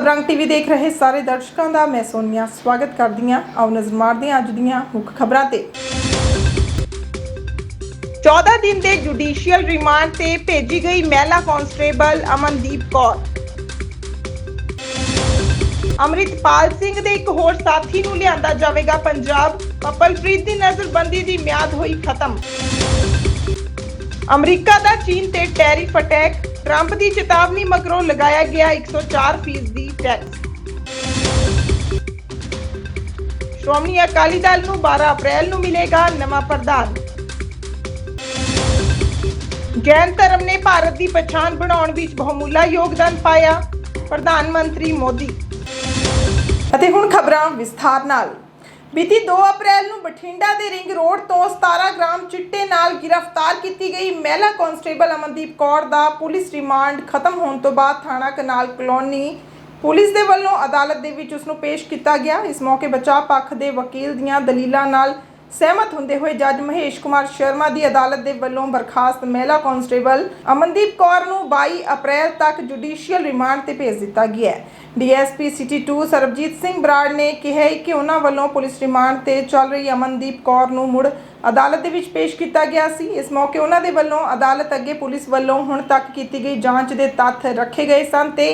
ਖਬਰਾਂ ਟੀਵੀ ਦੇਖ ਰਹੇ ਸਾਰੇ ਦਰਸ਼ਕਾਂ ਦਾ ਮੈਂ ਸੋਨੀਆ, ਸਵਾਗਤ ਕਰਦੀ ਹਾਂ ਆਓ ਨਜ਼ਰ ਮਾਰਦੇ ਹਾਂ ਅੱਜ ਦੀਆਂ ਮੁੱਖ ਖਬਰਾਂ ਤੇ। 14 ਦਿਨ ਦੇ ਜੁਡੀਸ਼ੀਅਲ ਰਿਮਾਂਡ ਤੇ ਭੇਜੀ ਗਈ ਮਹਿਲਾ ਕਾਂਸਟੇਬਲ ਅਮਨਦੀਪ ਕੌਰ। ਅੰਮ੍ਰਿਤਪਾਲ ਸਿੰਘ ਦੇ ਇੱਕ ਹੋਰ ਸਾਥੀ ਨੂੰ ਲਿਆਂਦਾ ਜਾਵੇਗਾ ਪੰਜਾਬ। ਕਪਲਪ੍ਰੀਤ ਦੀ ਨਜ਼ਰਬੰਦੀ ਦੀ ਮਿਆਦ ਹੋਈ ਖਤਮ। ਅਮਰੀਕਾ ਦਾ ਚੀਨ ਤੇ ਟੈਰਿਫ ਅਟੈਕ ਟਰੰਪ ਦੀ ਚੇਤਾਵਨੀ ਮਗਰੋਂ ਲਗਾਇਆ ਗਿਆ 104 ਫੀਸਦੀ ਟੈਕਸ ਸ਼੍ਰੋਮਣੀ ਅਕਾਲੀ ਦਲ ਨੂੰ 12 ਅਪ੍ਰੈਲ ਨੂੰ ਮਿਲੇਗਾ ਨਵਾਂ ਪ੍ਰਧਾਨ। ਜੈਨ ਧਰਮ ਨੇ ਭਾਰਤ ਦੀ ਪਛਾਣ ਬਣਾਉਣ ਵਿੱਚ ਬਹੁਮੁੱਲਾ ਯੋਗਦਾਨ ਪਾਇਆ, ਪ੍ਰਧਾਨ ਮੰਤਰੀ ਮੋਦੀ। ਅਤੇ ਹੁਣ ਖਬਰਾਂ ਵਿਸਥਾਰ ਨਾਲ। ਬੀਤੀ 2 ਅਪ੍ਰੈਲ ਨੂੰ ਬਠਿੰਡਾ ਦੇ ਰਿੰਗ ਰੋਡ ਤੋਂ 17 ਗ੍ਰਾਮ ਚਿੱਟੇ ਨਾਲ ਗ੍ਰਿਫਤਾਰ ਕੀਤੀ ਗਈ ਮਹਿਲਾ ਕਾਂਸਟੇਬਲ ਅਮਨਦੀਪ ਕੌਰ ਦਾ ਪੁਲਿਸ ਰਿਮਾਂਡ ਖਤਮ ਹੋਣ ਤੋਂ ਬਾਅਦ ਥਾਣਾ ਕਨਾਲ ਕਲੋਨੀ ਪੁਲਿਸ ਦੇ ਵੱਲੋਂ ਅਦਾਲਤ ਦੇ ਵਿੱਚ ਉਸ ਨੂੰ ਪੇਸ਼ ਕੀਤਾ ਗਿਆ। ਇਸ ਮੌਕੇ ਬਚਾਅ ਪੱਖ ਦੇ ਵਕੀਲ ਦੀਆਂ ਦਲੀਲਾਂ ਨਾਲ ਸਹਿਮਤ ਹੁੰਦੇ ਹੋਏ ਜੱਜ ਮਹੇਸ਼ ਕੁਮਾਰ ਸ਼ਰਮਾ ਦੀ ਅਦਾਲਤ ਦੇ ਵੱਲੋਂ ਬਰਖਾਸਤ ਮਹਿਲਾ ਕਾਂਸਟੇਬਲ ਅਮਨਦੀਪ ਕੌਰ ਨੂੰ 22 ਅਪ੍ਰੈਲ ਤੱਕ ਜੁਡੀਸ਼ੀਅਲ ਰਿਮਾਂਡ ਤੇ ਭੇਜ ਦਿੱਤਾ ਗਿਆ ਹੈ। ਡੀਐਸਪੀ ਸਿਟੀ 2 ਸਰਬਜੀਤ ਸਿੰਘ ਬਰਾੜ ਨੇ ਕਿਹਾ ਕਿ ਉਹਨਾਂ ਵੱਲੋਂ ਪੁਲਿਸ ਰਿਮਾਂਡ ਤੇ ਚੱਲ ਰਹੀ ਅਮਨਦੀਪ ਕੌਰ ਨੂੰ ਮੁੜ ਅਦਾਲਤ ਦੇ ਵਿੱਚ ਪੇਸ਼ ਕੀਤਾ ਗਿਆ ਸੀ। ਇਸ ਮੌਕੇ ਉਹਨਾਂ ਦੇ ਵੱਲੋਂ ਅਦਾਲਤ ਅੱਗੇ ਪੁਲਿਸ ਵੱਲੋਂ ਹੁਣ ਤੱਕ ਕੀਤੀ ਗਈ ਜਾਂਚ ਦੇ ਤੱਥ ਰੱਖੇ ਗਏ ਸਨ ਤੇ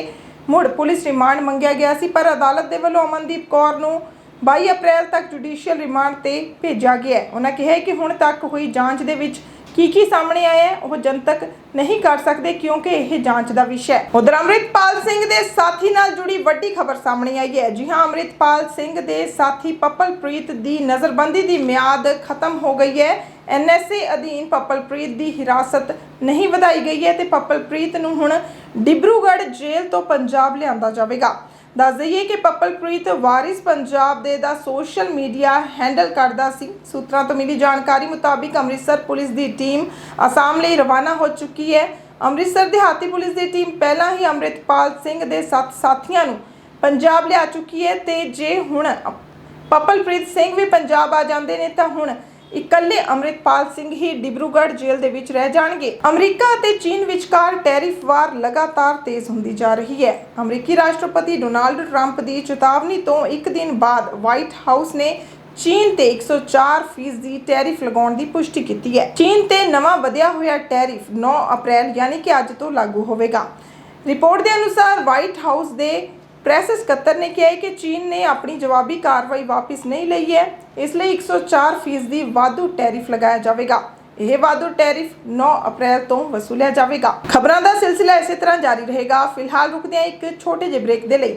ਮੁੜ ਪੁਲਿਸ ਰਿਮਾਂਡ ਮੰਗਿਆ ਗਿਆ ਸੀ। ਪਰ ਅਦਾਲਤ ਦੇ ਵੱਲੋਂ ਅਮਨਦੀਪ ਕੌਰ ਨੂੰ 22 ਅਪ੍ਰੈਲ ਤੱਕ ਜੁਡੀਸ਼ੀਅਲ ਰਿਮਾਂਡ ਤੇ ਭੇਜਿਆ ਗਿਆ ਹੈ। ਉਹਨਾਂ ਕਿਹਾ ਕਿ ਹੁਣ ਤੱਕ ਹੋਈ ਜਾਂਚ ਦੇ ਵਿੱਚ ਕੀ ਕੀ ਸਾਹਮਣੇ ਆਇਆ ਹੈ, ਉਹ ਜਨਤਕ ਨਹੀਂ ਕਰ ਸਕਦੇ ਕਿਉਂਕਿ ਇਹ ਜਾਂਚ ਦਾ ਵਿਸ਼ਾ ਹੈ। ਉਧਰ ਅੰਮ੍ਰਿਤਪਾਲ ਸਿੰਘ ਦੇ ਸਾਥੀ ਨਾਲ ਜੁੜੀ ਵੱਡੀ ਖਬਰ ਸਾਹਮਣੇ ਆਈ ਹੈ। ਜੀ ਹਾਂ, ਅੰਮ੍ਰਿਤਪਾਲ ਸਿੰਘ ਦੇ ਸਾਥੀ ਪੱਪਲਪ੍ਰੀਤ ਦੀ ਨਜ਼ਰਬੰਦੀ ਦੀ ਮਿਆਦ ਖਤਮ ਹੋ ਗਈ ਹੈ। ਐਨਐਸਏ ਅਧੀਨ ਪੱਪਲਪ੍ਰੀਤ ਦੀ ਹਿਰਾਸਤ ਨਹੀਂ ਵਧਾਈ ਗਈ ਹੈ ਤੇ ਪੱਪਲਪ੍ਰੀਤ ਨੂੰ ਹੁਣ ਡਿਬਰੂਗੜ੍ਹ ਜੇਲ੍ਹ ਤੋਂ ਪੰਜਾਬ ਲਿਆਂਦਾ ਜਾਵੇਗਾ। ਦੱਸ ਦਈਏ ਕਿ ਪੱਪਲਪ੍ਰੀਤ ਵਾਰਿਸ ਪੰਜਾਬ ਦੇ ਦਾ ਸੋਸ਼ਲ ਮੀਡੀਆ ਹੈਂਡਲ ਕਰਦਾ ਸੀ। ਸੂਤਰਾਂ ਤੋਂ ਮਿਲੀ ਜਾਣਕਾਰੀ ਮੁਤਾਬਿਕ ਅੰਮ੍ਰਿਤਸਰ ਪੁਲਿਸ ਦੀ ਟੀਮ ਅਸਾਮ ਲਈ ਰਵਾਨਾ ਹੋ ਚੁੱਕੀ ਹੈ। ਅੰਮ੍ਰਿਤਸਰ ਦਿਹਾਤੀ ਪੁਲਿਸ ਦੀ ਟੀਮ ਪਹਿਲਾਂ ਹੀ ਅੰਮ੍ਰਿਤਪਾਲ ਸਿੰਘ ਦੇ ਸੱਤ ਸਾਥੀਆਂ ਨੂੰ ਪੰਜਾਬ ਲਿਆ ਚੁੱਕੀ ਹੈ ਤੇ ਜੇ ਹੁਣ ਪੱਪਲਪ੍ਰੀਤ ਸਿੰਘ ਵੀ ਪੰਜਾਬ ਆ ਜਾਂਦੇ ਨੇ ਤਾਂ ਹੁਣ ਇਕੱਲੇ ਅੰਮ੍ਰਿਤਪਾਲ ਸਿੰਘ ਹੀ ਡਿਬਰੂਗੜ੍ਹ ਜੇਲ੍ਹ ਦੇ ਵਿੱਚ ਰਹਿ ਜਾਣਗੇ। ਅਮਰੀਕਾ ਅਤੇ ਚੀਨ ਵਿਚਕਾਰ ਟੈਰਿਫ ਵਾਰ ਲਗਾਤਾਰ ਤੇਜ਼ ਹੁੰਦੀ ਜਾ ਰਹੀ ਹੈ। ਅਮਰੀਕੀ ਰਾਸ਼ਟਰਪਤੀ ਡੋਨਾਲਡ ਟਰੰਪ ਦੀ ਚੇਤਾਵਨੀ ਤੋਂ ਇੱਕ ਦਿਨ ਬਾਅਦ ਵਾਈਟ ਹਾਊਸ ਨੇ ਚੀਨ ਤੇ 104 ਫੀਸਦੀ ਟੈਰਿਫ ਲਗਾਉਣ ਦੀ ਪੁਸ਼ਟੀ ਕੀਤੀ ਹੈ। ਚੀਨ ਤੇ ਨਵਾਂ ਵਧਿਆ ਹੋਇਆ ਟੈਰਿਫ 9 ਅਪ੍ਰੈਲ ਯਾਨੀ ਕਿ ਅੱਜ ਤੋਂ ਲਾਗੂ ਹੋਵੇਗਾ। ਰਿਪੋਰਟ ਦੇ ਅਨੁਸਾਰ ਵਾਈਟ ਹਾਊਸ ਦੇ ਪ੍ਰੈਸ ਸਕੱਤਰ ਨੇ ਕਿਹਾ ਹੈ ਕਿ ਚੀਨ ਨੇ ਆਪਣੀ ਜਵਾਬੀ ਕਾਰਵਾਈ ਵਾਪਸ ਨਹੀਂ ਲਈ ਹੈ। ਇਸ ਲਈ 104 ਫੀਸਦੀ ਵਾਧੂ ਟੈਰਿਫ ਲਗਾਇਆ ਜਾਵੇਗਾ। ਇਹ ਵਾਧੂ ਟੈਰਿਫ 9 ਅਪ੍ਰੈਲ ਤੋਂ ਵਸੂਲਿਆ ਜਾਵੇਗਾ। ਖਬਰਾਂ ਦਾ ਸਿਲਸਿਲਾ ਇਸੇ ਤਰ੍ਹਾਂ ਜਾਰੀ ਰਹੇਗਾ। ਫਿਲਹਾਲ ਰੁਕਦੇ ਹਾਂ ਇੱਕ ਛੋਟੇ ਜਿਹੇ ਬ੍ਰੇਕ ਦੇ ਲਈ।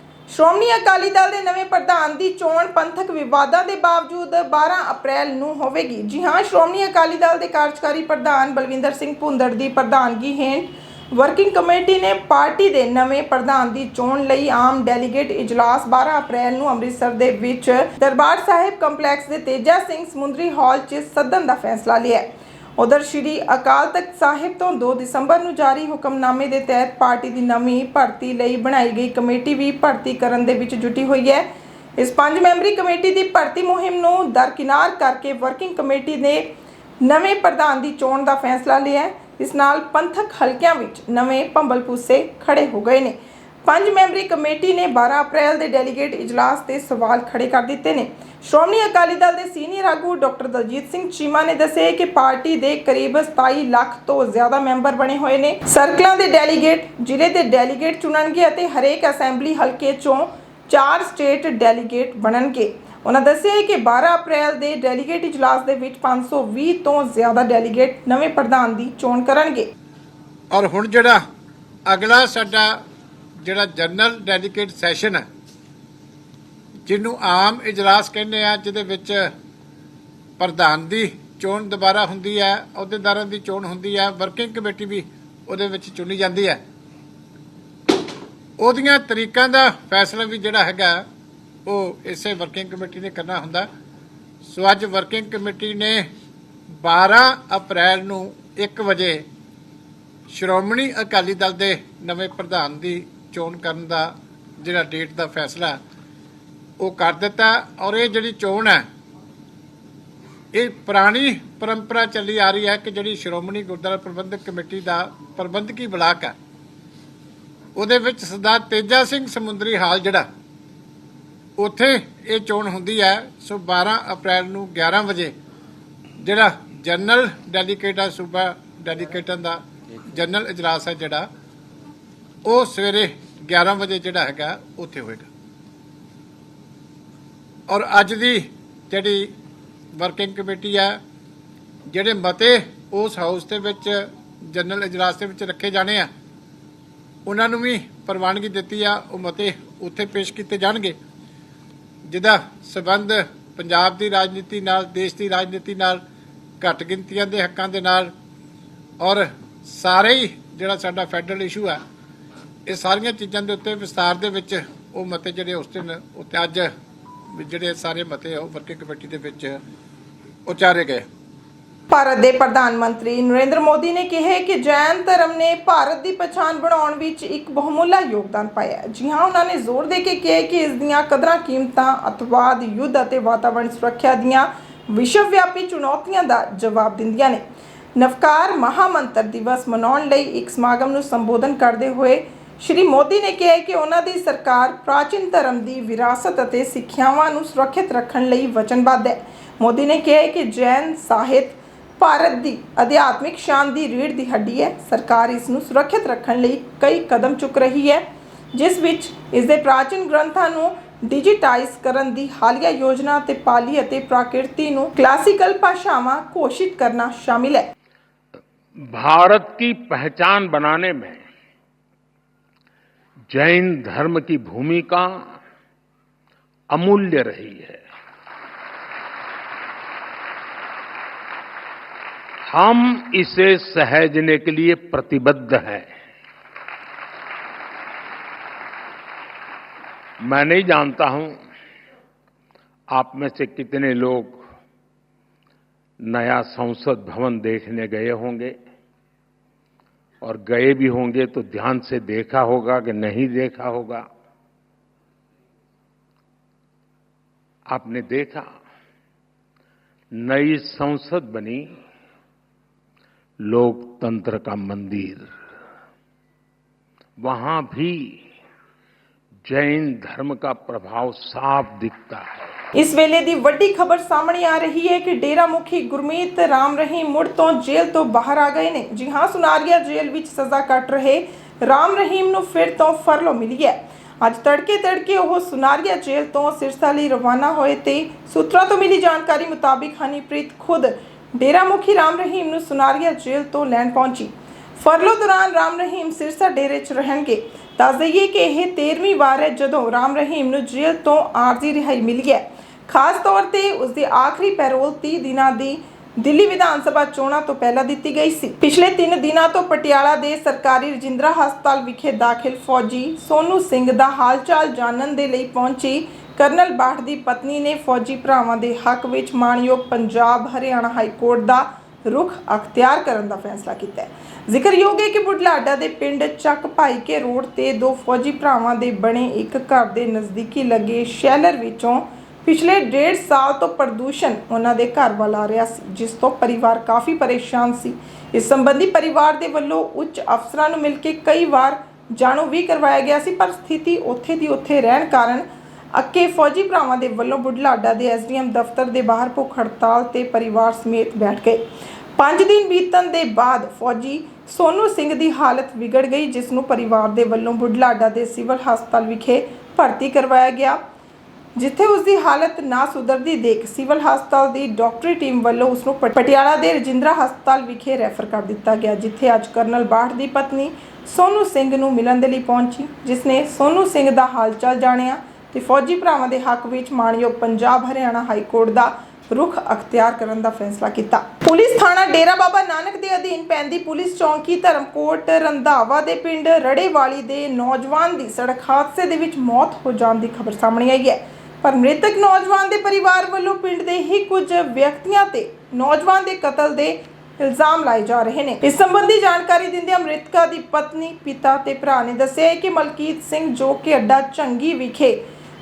ਸ਼੍ਰੋਮਣੀ ਅਕਾਲੀ ਦਲ ਦੇ ਨਵੇਂ ਪ੍ਰਧਾਨ ਦੀ ਚੋਣ ਪੰਥਕ ਵਿਵਾਦਾਂ ਦੇ ਬਾਵਜੂਦ 12 ਅਪ੍ਰੈਲ ਨੂੰ ਹੋਵੇਗੀ। ਜੀ ਹਾਂ, ਸ਼੍ਰੋਮਣੀ ਅਕਾਲੀ ਦਲ ਦੇ ਕਾਰਜਕਾਰੀ ਪ੍ਰਧਾਨ ਬਲਵਿੰਦਰ ਸਿੰਘ ਭੁੰਦੜ ਦੀ ਪ੍ਰਧਾਨਗੀ ਹੇਠ ਵਰਕਿੰਗ ਕਮੇਟੀ ਨੇ ਪਾਰਟੀ ਦੇ ਨਵੇਂ ਪ੍ਰਧਾਨ ਦੀ ਚੋਣ ਲਈ ਆਮ ਡੈਲੀਗੇਟ ਇਜਲਾਸ 12 ਅਪ੍ਰੈਲ ਨੂੰ ਅੰਮ੍ਰਿਤਸਰ ਦੇ ਵਿੱਚ ਦਰਬਾਰ ਸਾਹਿਬ ਕੰਪਲੈਕਸ ਦੇ ਤੇਜਾ ਸਿੰਘ ਸਮੁੰਦਰੀ ਹਾਲ 'ਚ ਸੱਦਣ ਦਾ ਫੈਸਲਾ ਲਿਆ ਹੈ। ਉਧਰ ਸ਼੍ਰੀ ਅਕਾਲ ਤਖਤ ਸਾਹਿਬ ਤੋਂ 2 ਦਸੰਬਰ ਨੂੰ ਜਾਰੀ ਹੁਕਮਨਾਮੇ ਦੇ ਤਹਿਤ ਪਾਰਟੀ ਦੀ ਨਵੀਂ ਭਰਤੀ ਲਈ ਬਣਾਈ ਗਈ ਕਮੇਟੀ ਵੀ ਭਰਤੀ ਕਰਨ ਦੇ ਵਿੱਚ ਜੁਟੀ ਹੋਈ ਹੈ। ਇਸ ਪੰਜ ਮੈਂਬਰੀ ਕਮੇਟੀ ਦੀ ਭਰਤੀ ਮੁਹਿੰਮ ਨੂੰ ਦਰਕਿਨਾਰ ਕਰਕੇ ਵਰਕਿੰਗ ਕਮੇਟੀ ਨੇ ਨਵੇਂ ਪ੍ਰਧਾਨ ਦੀ ਚੋਣ ਦਾ ਫੈਸਲਾ ਲਿਆ ਇਸ ਨਾਲ ਪੰਥਕ ਹਲਕਿਆਂ ਵਿੱਚ ਨਵੇਂ ਭੰਬਲਪੂਸੇ ਖੜੇ ਹੋ ਗਏ ਨੇ। ਪੰਜ ਮੈਂਬਰੀ ਕਮੇਟੀ ਨੇ 12 ਅਪ੍ਰੈਲ ਦੇ ਡੈਲੀਗੇਟ ਇਜਲਾਸ ਤੇ ਸਵਾਲ ਖੜੇ ਕਰ ਦਿੱਤੇ ਨੇ। ਸ਼੍ਰੋਮਣੀ ਅਕਾਲੀ ਦਲ ਦੇ ਸੀਨੀਅਰ ਆਗੂ ਡਾਕਟਰ ਦਲਜੀਤ ਸਿੰਘ ਚੀਮਾ ਨੇ ਦੱਸਿਆ ਕਿ ਪਾਰਟੀ ਦੇ ਕਰੀਬ 27 ਲੱਖ ਤੋਂ ਜ਼ਿਆਦਾ ਮੈਂਬਰ ਬਣੇ ਹੋਏ ਨੇ। ਸਰਕਲਾਂ ਦੇ ਡੈਲੀਗੇਟ, ਜ਼ਿਲ੍ਹੇ ਦੇ ਡੈਲੀਗੇਟ ਚੁਣਨਗੇ ਅਤੇ ਹਰੇਕ ਅਸੈਂਬਲੀ ਹਲਕੇ ਚੋਂ 4 ਸਟੇਟ ਡੈਲੀਗੇਟ ਬਣਨਗੇ। ਉਹਨਾਂ ਦੱਸਿਆ ਕਿ 12 ਅਪ੍ਰੈਲ ਦੇ ਡੈਲੀਗੇਟ ਇਜਲਾਸ ਦੇ ਵਿੱਚ 520 ਤੋਂ ਜ਼ਿਆਦਾ ਡੈਲੀਗੇਟ ਨਵੇਂ ਪ੍ਰਧਾਨ ਦੀ ਚੋਣ ਕਰਨਗੇ। ਔਰ ਹੁਣ ਜਿਹੜਾ ਅਗਲਾ ਸਾਡਾ ਜਿਹੜਾ ਜਨਰਲ ਡੈਡੀਕੇਟ ਸੈਸ਼ਨ ਹੈ, ਜਿਹਨੂੰ ਆਮ ਇਜਲਾਸ ਕਹਿੰਦੇ ਆ, ਜਿਹਦੇ ਵਿੱਚ ਪ੍ਰਧਾਨ ਦੀ ਚੋਣ ਦੁਬਾਰਾ ਹੁੰਦੀ ਹੈ, ਅਹੁਦੇਦਾਰਾਂ ਦੀ ਚੋਣ ਹੁੰਦੀ ਹੈ, ਵਰਕਿੰਗ ਕਮੇਟੀ ਵੀ ਉਹਦੇ ਵਿੱਚ ਚੁਣੀ ਜਾਂਦੀ ਹੈ। ਉਹਦੀਆਂ ਤਰੀਕਾਂ ਦਾ ਫੈਸਲਾ ਵੀ ਜਿਹੜਾ ਹੈਗਾ, ਉਹ ਇਸੇ ਵਰਕਿੰਗ ਕਮੇਟੀ ਨੇ ਕਰਨਾ ਹੁੰਦਾ। ਸੋ ਅੱਜ ਵਰਕਿੰਗ ਕਮੇਟੀ ਨੇ 12 ਅਪ੍ਰੈਲ ਨੂੰ 1 ਵਜੇ ਸ਼੍ਰੋਮਣੀ ਅਕਾਲੀ ਦਲ ਦੇ ਨਵੇਂ ਪ੍ਰਧਾਨ ਦੀ ਚੋਣ ਕਰਨ ਦਾ ਜਿਹੜਾ ਡੇਟ ਦਾ ਫੈਸਲਾ ਉਹ ਕਰ ਦਿੱਤਾ ਔਰ ਇਹ ਜਿਹੜੀ ਚੋਣ ਹੈ, ਇਹ ਪੁਰਾਣੀ ਪਰੰਪਰਾ ਚੱਲੀ ਆ ਰਹੀ ਹੈ ਕਿ ਜਿਹੜੀ ਸ਼੍ਰੋਮਣੀ ਗੁਰਦੁਆਰਾ ਪ੍ਰਬੰਧਕ ਕਮੇਟੀ ਦਾ ਪ੍ਰਬੰਧਕੀ ਬਲਾਕ ਹੈ। ਉਹਦੇ ਵਿੱਚ ਸਰਦਾਰ ਤੇਜਾ ਸਿੰਘ ਸਮੁੰਦਰੀ ਹਾਲ ਜਿਹੜਾ, ਉੱਥੇ ਇਹ ਚੋਣ ਹੁੰਦੀ ਹੈ। ਸੋ 12 ਅਪ੍ਰੈਲ ਨੂੰ 11 ਵਜੇ ਜਿਹੜਾ ਜਨਰਲ ਡੈਲੀਗੇਟ ਆ, ਸੂਬਾ ਡੈਲੀਕੇਟਾਂ ਦਾ ਜਨਰਲ ਇਜਲਾਸ ਹੈ ਜਿਹੜਾ ਉਹ ਸਵੇਰੇ 11 ਵਜੇ ਜਿਹੜਾ ਹੈਗਾ ਉੱਥੇ ਹੋਏਗਾ। ਔਰ ਅੱਜ ਦੀ ਜਿਹੜੀ ਵਰਕਿੰਗ ਕਮੇਟੀ ਹੈ ਜਿਹੜੇ ਮਤੇ ਉਸ ਹਾਊਸ ਦੇ ਵਿੱਚ, ਜਨਰਲ ਇਜਲਾਸ ਦੇ ਵਿੱਚ ਰੱਖੇ ਜਾਣੇ ਆ, ਉਹਨਾਂ ਨੂੰ ਵੀ ਪ੍ਰਵਾਨਗੀ ਦਿੱਤੀ ਆ, ਉਹ ਮਤੇ ਉੱਥੇ ਪੇਸ਼ ਕੀਤੇ ਜਾਣਗੇ। ਜਿਹਦਾ ਸਬੰਧ ਪੰਜਾਬ ਦੀ ਰਾਜਨੀਤੀ ਨਾਲ, ਦੇਸ਼ ਦੀ ਰਾਜਨੀਤੀ ਨਾਲ, ਘੱਟ ਗਿਣਤੀਆਂ ਦੇ ਹੱਕਾਂ ਦੇ ਨਾਲ, ਔਰ ਸਾਰੇ ਹੀ ਜਿਹੜਾ ਸਾਡਾ ਫੈਡਰਲ ਇਸ਼ੂ ਹੈ ਇਹ ਸਾਰੀਆਂ ਚੀਜ਼ਾਂ ਦੇ ਉੱਤੇ ਵਿਸਤਾਰ ਦੇ ਵਿੱਚ ਉਹ ਮਤੇ ਜਿਹੜੇ ਉਸ ਦਿਨ ਉੱਤੇ ਅੱਜ ਜਿਹੜੇ ਸਾਰੇ ਮਤੇ ਆ, ਉਹ ਵਰਕਿੰਗ ਕਮੇਟੀ ਦੇ ਵਿੱਚ ਉਚਾਰੇ ਗਏ। ਭਾਰਤ ਦੇ ਪ੍ਰਧਾਨ ਮੰਤਰੀ ਨਰਿੰਦਰ ਮੋਦੀ ਨੇ ਕਿਹਾ ਕਿ ਜੈਨ ਧਰਮ ਨੇ ਭਾਰਤ ਦੀ ਪਛਾਣ ਬਣਾਉਣ ਵਿੱਚ ਇੱਕ ਬਹੁਮੁੱਲਾ ਯੋਗਦਾਨ ਪਾਇਆ ਜੀ ਹਾਂ, ਉਹਨਾਂ ਨੇ ਜ਼ੋਰ ਦੇ ਕੇ ਕਿਹਾ ਕਿ ਇਸ ਦੀਆਂ ਕਦਰਾਂ ਕੀਮਤਾਂ, ਅਤਵਾਦ, ਯੁੱਧ ਅਤੇ ਵਾਤਾਵਰਣ ਸੁਰੱਖਿਆ ਦੀਆਂ ਵਿਸ਼ਵ ਵਿਆਪੀ ਚੁਣੌਤੀਆਂ ਦਾ ਜਵਾਬ ਦਿੰਦੀਆਂ ਨੇ। ਨਵਕਾਰ ਮਹਾਮੰਤਰ ਦਿਵਸ ਮਨਾਉਣ ਲਈ ਇੱਕ ਸਮਾਗਮ ਨੂੰ ਸੰਬੋਧਨ ਕਰਦੇ ਹੋਏ ਸ਼੍ਰੀ ਮੋਦੀ ਨੇ ਕਿਹਾ ਹੈ ਕਿ ਉਹਨਾਂ ਦੀ ਸਰਕਾਰ ਪ੍ਰਾਚੀਨ ਧਰਮ ਦੀ ਵਿਰਾਸਤ ਅਤੇ ਸਿੱਖਿਆਵਾਂ ਨੂੰ ਸੁਰੱਖਿਅਤ ਰੱਖਣ ਲਈ ਵਚਨਬੱਧ ਹੈ ਮੋਦੀ ਨੇ ਕਿਹਾ ਹੈ ਕਿ ਜੈਨ ਸਾਹਿਤ ਭਾਰਤ ਦੀ ਅਧਿਆਤਮਿਕ ਸ਼ਾਨ ਦੀ ਰੀੜ੍ਹ ਦੀ ਹੱਡੀ ਹੈ ਸਰਕਾਰ ਇਸ ਨੂੰ ਸੁਰੱਖਿਅਤ ਰੱਖਣ ਲਈ ਕਈ ਕਦਮ ਚੁੱਕ ਰਹੀ ਹੈ ਜਿਸ ਵਿੱਚ ਇਸ ਦੇ ਪ੍ਰਾਚੀਨ ਗ੍ਰੰਥਾਂ ਨੂੰ ਡਿਜੀਟਾਈਜ਼ ਕਰਨ ਦੀ ਹਾਲੀਆ ਯੋਜਨਾ ਤੇ ਪਾਲੀ ਅਤੇ ਪ੍ਰਾਕਿਰਤੀ ਨੂੰ ਕਲਾਸੀਕਲ ਭਾਸ਼ਾਵਾਂ ਘੋਸ਼ਿਤ ਕਰਨਾ ਸ਼ਾਮਿਲ ਹੈ भारत की पहचान बनाने में जैन धर्म की भूमिका अमूल्य रही है। हम इसे सहेजने के लिए प्रतिबद्ध हैं। मैं नहीं जानता हूँ आप में से कितने लोग नया संसद भवन देखने गए होंगे। और गए भी होंगे तो ध्यान से देखा होगा कि नहीं देखा होगा। आपने देखा, नई संसद बनी, लोकतंत्र का मंदिर। वहाँ भी जैन धर्म का प्रभाव साफ़ दिखता है। ਇਸ ਵੇਲੇ ਦੀ ਵੱਡੀ ਖਬਰ ਸਾਹਮਣੇ ਆ ਰਹੀ ਹੈ ਕਿ ਡੇਰਾ ਮੁਖੀ ਗੁਰਮੀਤ ਰਾਮ ਰਹੀਮ ਮੁੜ ਤੋਂ ਜੇਲ੍ਹ ਤੋਂ ਬਾਹਰ ਆ ਗਏ ਨੇ। ਜੀ ਹਾਂ, ਸੁਨਾਰੀਆ ਜੇਲ੍ਹ ਵਿੱਚ ਸਜ਼ਾ ਕੱਟ ਰਹੇ ਰਾਮ ਰਹੀਮ ਨੂੰ ਫਿਰ ਤੋਂ ਫਰਲੋ ਮਿਲੀ ਹੈ। ਅੱਜ ਤੜਕੇ ਤੜਕੇ ਉਹ ਸੁਨਾਰੀਆ ਜੇਲ੍ਹ ਤੋਂ ਸਿਰਸਾ ਲਈ ਰਵਾਨਾ ਹੋਏ ਤੇ ਸੂਤਰਾਂ ਤੋਂ ਮਿਲੀ ਜਾਣਕਾਰੀ ਮੁਤਾਬਿਕ ਹਨੀਪ੍ਰੀਤ ਖੁਦ ਡੇਰਾ ਮੁਖੀ ਰਾਮ ਰਹੀਮ ਨੂੰ ਸੁਨਾਰੀਆ ਜੇਲ੍ਹ ਤੋਂ ਲੈਣ ਪਹੁੰਚੀ। ਫਰਲੋ ਦੌਰਾਨ ਰਾਮ ਰਹੀਮ ਸਿਰਸਾ ਡੇਰੇ 'ਚ ਰਹਿਣਗੇ। ਦੱਸ ਦਈਏ ਕਿ ਇਹ 13ਵੀਂ ਵਾਰ ਹੈ ਜਦੋਂ ਰਾਮ ਰਹੀਮ ਨੂੰ ਜੇਲ੍ਹ ਤੋਂ ਆਰਜ਼ੀ ਰਿਹਾਈ ਮਿਲੀ ਹੈ। ਖਾਸ ਤੌਰ ਤੇ ਉਸ ਦੀ ਆਖਰੀ ਪੈਰੋਲ 30 ਦਿਨਾਂ ਦੀ ਦਿੱਲੀ ਵਿਧਾਨ ਸਭਾ ਚੋਣਾਂ ਤੋਂ ਪਹਿਲਾਂ ਦਿੱਤੀ ਗਈ ਸੀ। ਪਿਛਲੇ 3 ਦਿਨਾਂ ਤੋਂ ਪਟਿਆਲਾ ਦੇ ਸਰਕਾਰੀ ਰਜਿੰਦਰਾ ਹਸਪਤਾਲ ਵਿਖੇ ਦਾਖਲ ਫੌਜੀ ਸੋਨੂ ਸਿੰਘ ਦਾ ਹਾਲਚਾਲ ਜਾਣਨ ਦੇ ਲਈ ਪਹੁੰਚੀ ਕਰਨਲ ਬਾਠ ਦੀ ਪਤਨੀ ਨੇ ਫੌਜੀ ਭਰਾਵਾਂ ਦੇ ਹੱਕ ਵਿੱਚ ਮਾਣਯੋਗ ਪੰਜਾਬ ਹਰਿਆਣਾ ਹਾਈ ਕੋਰਟ ਦਾ ਰੁਖ ਅਖਤਿਆਰ ਕਰਨ ਦਾ ਫੈਸਲਾ ਕੀਤਾ ਹੈ। ਜ਼ਿਕਰਯੋਗ ਹੈ ਕਿ ਬੁਢਲਾਡਾ ਦੇ ਪਿੰਡ ਚੱਕ ਭਾਈਕੇ ਰੋਡ ਤੇ ਦੋ ਫੌਜੀ ਭਰਾਵਾਂ ਦੇ ਬਣੇ ਇੱਕ ਘਰ ਦੇ ਨਜ਼ਦੀਕੀ ਲੱਗੇ ਸ਼ੈਲਰ ਵਿੱਚੋਂ ਪਿਛਲੇ ਡੇਢ ਸਾਲ ਤੋਂ ਪ੍ਰਦੂਸ਼ਣ ਉਹਨਾਂ ਦੇ ਘਰ ਵੱਲ ਆ ਰਿਹਾ ਸੀ, ਜਿਸ ਤੋਂ ਪਰਿਵਾਰ ਕਾਫੀ ਪਰੇਸ਼ਾਨ ਸੀ। ਇਸ ਸੰਬੰਧੀ ਪਰਿਵਾਰ ਦੇ ਵੱਲੋਂ ਉੱਚ ਅਫਸਰਾਂ ਨੂੰ ਮਿਲ ਕੇ ਕਈ ਵਾਰ ਜਾਣੂ ਵੀ ਕਰਵਾਇਆ ਗਿਆ ਸੀ, ਪਰ ਸਥਿਤੀ ਉੱਥੇ ਦੀ ਉੱਥੇ ਰਹਿਣ ਕਾਰਨ ਅੱਕੇ ਫੌਜੀ ਭਰਾਵਾਂ ਦੇ ਵੱਲੋਂ ਬੁਢਲਾਡਾ ਦੇ ਐਸਡੀਐਮ ਦਫ਼ਤਰ ਦੇ ਬਾਹਰ ਭੁੱਖ ਹੜਤਾਲ ਤੇ ਪਰਿਵਾਰ ਸਮੇਤ ਬੈਠ ਗਏ। ਪੰਜ ਦਿਨ ਬੀਤਣ ਦੇ ਬਾਅਦ ਫੌਜੀ ਸੋਨੂ ਸਿੰਘ ਦੀ ਹਾਲਤ ਵਿਗੜ ਗਈ, ਜਿਸ ਨੂੰ ਪਰਿਵਾਰ ਦੇ ਵੱਲੋਂ ਬੁਢਲਾਡਾ ਦੇ ਸਿਵਲ ਹਸਪਤਾਲ ਵਿਖੇ ਭਰਤੀ ਕਰਵਾਇਆ ਗਿਆ। ਜਿੱਥੇ ਉਸ ਦੀ ਹਾਲਤ ਨਾ ਸੁਧਰਦੀ ਦੇਖ ਸਿਵਲ ਹਸਪਤਾਲ ਦੀ ਡਾਕਟਰੀ ਟੀਮ ਵੱਲੋਂ ਉਸ ਨੂੰ ਪਟ- ਪਟਿਆਲਾ ਦੇ ਰਜਿੰਦਰਾ ਹਸਪਤਾਲ ਵਿਖੇ ਰੈਫਰ ਕਰ ਦਿੱਤਾ ਗਿਆ, ਜਿੱਥੇ ਅੱਜ ਕਰਨਲ ਬਾਠ ਦੀ ਪਤਨੀ ਸੋਨੂ ਸਿੰਘ ਨੂੰ ਮਿਲਣ ਦੇ ਲਈ ਪਹੁੰਚੀ ਜਿਸ ਨੇ ਸੋਨੂ ਸਿੰਘ ਦਾ ਹਾਲਚਾਲ ਜਾਣਿਆ ਤੇ ਫੌਜੀ ਭਰਾਵਾਂ ਦੇ ਹੱਕ ਵਿੱਚ ਮਾਣਯੋਗ ਪੰਜਾਬ ਹਰਿਆਣਾ ਹਾਈ ਕੋਰਟ ਦਾ ਰੁਖ ਅਖਤਿਆਰ ਕਰਨ ਦਾ ਫੈਸਲਾ ਕੀਤਾ। ਪੁਲਿਸ ਥਾਣਾ ਡੇਰਾ ਬਾਬਾ ਨਾਨਕ ਦੇ ਅਧੀਨ ਪੈਂਦੀ ਪੁਲਿਸ ਚੌਂਕੀ ਧਰਮਕੋਟ ਰੰਧਾਵਾ ਦੇ ਪਿੰਡ ਰੜੇਵਾਲੀ ਦੇ ਨੌਜਵਾਨ ਦੀ ਸੜਕ ਹਾਦਸੇ ਦੇ ਵਿੱਚ ਮੌਤ ਹੋ ਜਾਣ ਦੀ ਖਬਰ ਸਾਹਮਣੇ ਆਈ ਹੈ। ਪਰ ਮ੍ਰਿਤਕ ਨੌਜਵਾਨ ਦੇ ਪਰਿਵਾਰ ਵੱਲੋਂ ਪਿੰਡ ਦੇ ਹੀ ਕੁਝ ਵਿਅਕਤੀਆਂ ਤੇ ਨੌਜਵਾਨ ਦੇ ਕਤਲ ਦੇ ਇਲਜ਼ਾਮ ਲਾਏ ਜਾ ਰਹੇ ਨੇ। ਇਸ ਸੰਬੰਧੀ ਜਾਣਕਾਰੀ ਦਿੰਦਿਆਂ ਮ੍ਰਿਤਕਾ ਦੀ ਪਤਨੀ, ਪਿਤਾ ਤੇ ਭਰਾ ਨੇ ਦੱਸਿਆ ਕਿ ਮਲਕੀਤ ਸਿੰਘ ਜੋ ਕਿ ਅੱਡਾ ਚੰਗੀ ਵਿਖੇ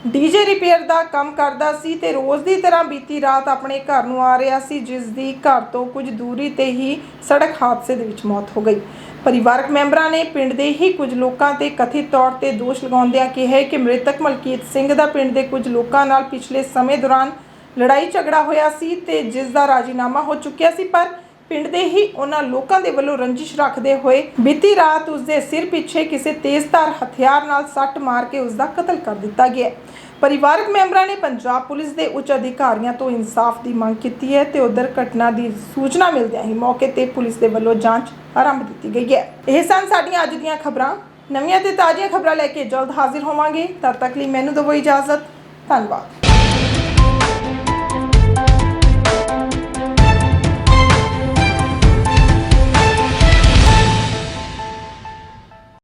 ਡੀਜੇ ਰਿਪੇਅਰ ਦਾ ਕੰਮ ਕਰਦਾ ਸੀ ਤੇ ਰੋਜ਼ ਦੀ ਤਰ੍ਹਾਂ ਬੀਤੀ ਰਾਤ ਆਪਣੇ ਘਰ ਨੂੰ ਆ ਰਿਹਾ ਸੀ, ਜਿਸ ਦੀ ਘਰ ਤੋਂ ਕੁਝ ਦੂਰੀ ਤੇ ਹੀ ਸੜਕ ਹਾਦਸੇ ਦੇ ਵਿੱਚ ਮੌਤ ਹੋ ਗਈ। ਪਰਿਵਾਰਕ ਮੈਂਬਰਾਂ ਨੇ ਪਿੰਡ ਦੇ ਹੀ ਕੁਝ ਲੋਕਾਂ ਤੇ ਕਥਿਤ ਤੌਰ ਤੇ ਦੋਸ਼ ਲਗਾਉਂਦਿਆਂ ਕਿਹਾ ਕਿ ਮ੍ਰਿਤਕ ਮਲਕੀਤ ਸਿੰਘ ਦਾ ਪਿੰਡ ਦੇ ਕੁਝ ਲੋਕਾਂ ਨਾਲ ਪਿਛਲੇ ਸਮੇਂ ਦੌਰਾਨ ਲੜਾਈ ਝਗੜਾ ਹੋਇਆ ਸੀ ਤੇ ਜਿਸ ਦਾ ਰਾਜੀਨਾਮਾ ਹੋ ਚੁੱਕਿਆ ਸੀ, ਪਰ ਪਿੰਡ ਦੇ ਹੀ ਉਹਨਾਂ ਲੋਕਾਂ ਦੇ ਵੱਲੋਂ ਰੰਜਿਸ਼ ਰੱਖਦੇ ਹੋਏ ਬੀਤੀ ਰਾਤ ਉਸ ਦੇ ਸਿਰ ਪਿੱਛੇ ਕਿਸੇ ਤੇਜ਼ਧਾਰ ਹਥਿਆਰ ਨਾਲ ਸੱਟ ਮਾਰ ਕੇ ਉਸ ਦਾ ਕਤਲ ਕਰ ਦਿੱਤਾ ਗਿਆ। ਪਰਿਵਾਰਕ ਮੈਂਬਰਾਂ ਨੇ ਪੰਜਾਬ ਪੁਲਿਸ ਦੇ ਉੱਚ ਅਧਿਕਾਰੀਆਂ ਤੋਂ ਇਨਸਾਫ ਦੀ ਮੰਗ ਕੀਤੀ ਹੈ ਤੇ ਉਧਰ ਘਟਨਾ ਦੀ ਸੂਚਨਾ ਮਿਲਦਿਆਂ ਹੀ ਮੌਕੇ ਤੇ ਪੁਲਿਸ ਦੇ ਵੱਲੋਂ ਜਾਂਚ ਆਰੰਭ ਦਿੱਤੀ ਗਈ ਹੈ। ਇਹ ਸਨ ਸਾਡੀਆਂ ਅੱਜ ਦੀਆਂ ਖਬਰਾਂ। ਨਵੀਆਂ ਤੇ ਤਾਜ਼ੀਆਂ ਖਬਰਾਂ ਲੈ ਕੇ ਜਲਦ ਹਾਜ਼ਰ ਹੋਵਾਂਗੇ। ਤਦ ਤੱਕ ਲਈ ਮੈਨੂੰ ਦਿਓ ਇਜਾਜ਼ਤ। ਧੰਨਵਾਦ।